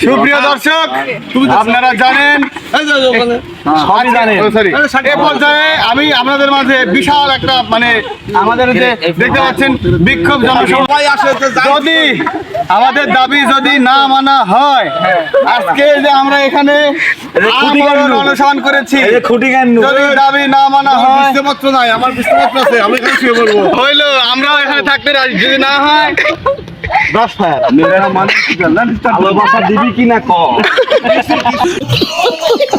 সুপ্রিয় দর্শক আপনারা জানেন সবই জানেন। এ পর্যায়ে আমি আপনাদের মাঝে বিশাল একটা মানে আমাদের যে দেখতে পাচ্ছেন বিক্ষোভ জনসভা। যদি আমাদের দাবি যদি না মানা হয় আজকে যে আমরা এখানে অনশন করেছি যদি দাবি না মানা হয় নাই আমার আছে আমি এখানে শুয়ে পড়ব। হইল আমরাও এখানে থাকতে রাজি। যদি না হয় দশ ফায়ার ভালোবাসা দিবি কোন আছে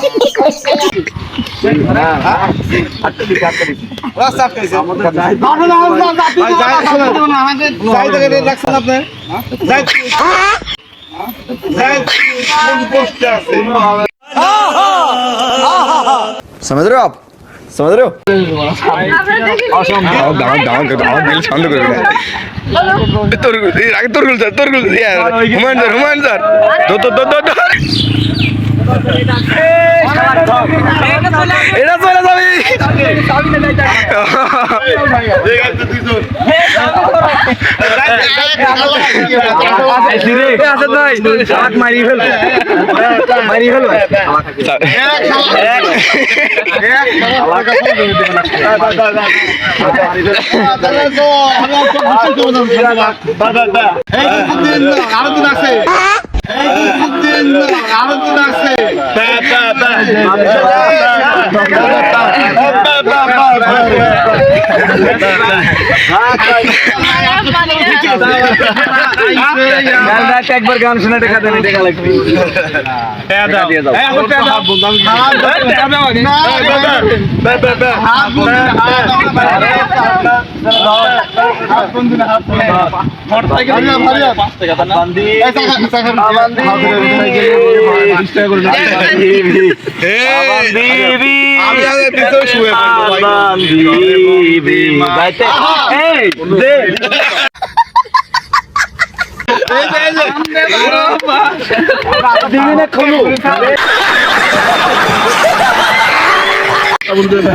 समझ रहे हो आप समझ रहे हो তোর আগে তোর গুল স্যার তোর গুল হুমায়ুন স্যার হুমায়ুন স্যার তো তো তো তো এটা চলে যাবি। আসাদ ভাই। মারি ফেল মারি ফেল আরও দিন আছে। আরও তো আছে একবার গান শুনে টাকা দেন টাকা লাগবে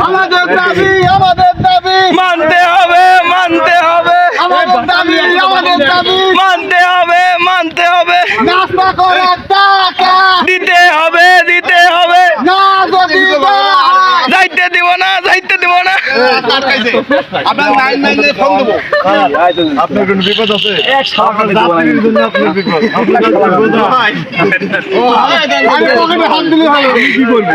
আমাদের দাবি আমাদের দাবি মানতে হবে মানতে হবে আমাদের দাবি আমাদের দাবি মানতে হবে। মানতে হবে নাস্তা করার টাকা দিতে হবে দিতে হবে। না যদি যাইতে দিব না যাইতে দিব না। আপনার নাইন নাইনে ফোন দেবো আমি পকেটে হাত দিলে কি বলবি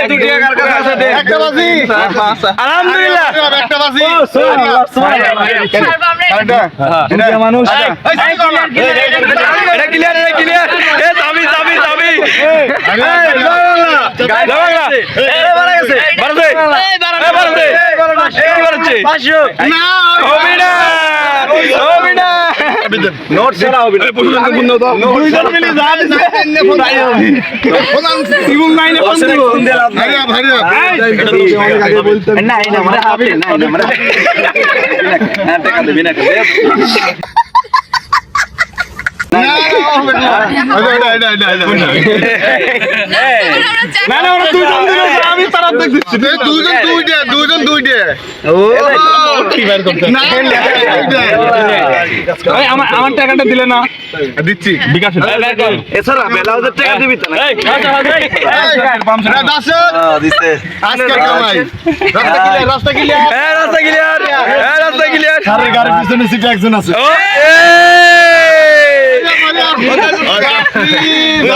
এদিক ধরে একটা বাজি আলহামদুলিল্লাহ মানুষ এটা ক্লিয়ার এটা ক্লিয়ার এ চাবি চাবি চাবি নোট ছাড়া হবে না দুইজন মিলে যা দিছে ফোন টিমুম ফোন দেবো ভাইয়া ভাইয়া না না মানে হাতে না না মানে হ্যাঁ টাকা দেবি না না আমার আমার টাকাটা দিলে না দিচ্ছি এছাড়া আজকে কামাই রাস্তা ক্লিয়ার রাস্তা ক্লিয়ার পিছনে সিটে একজন আছে গাড়ি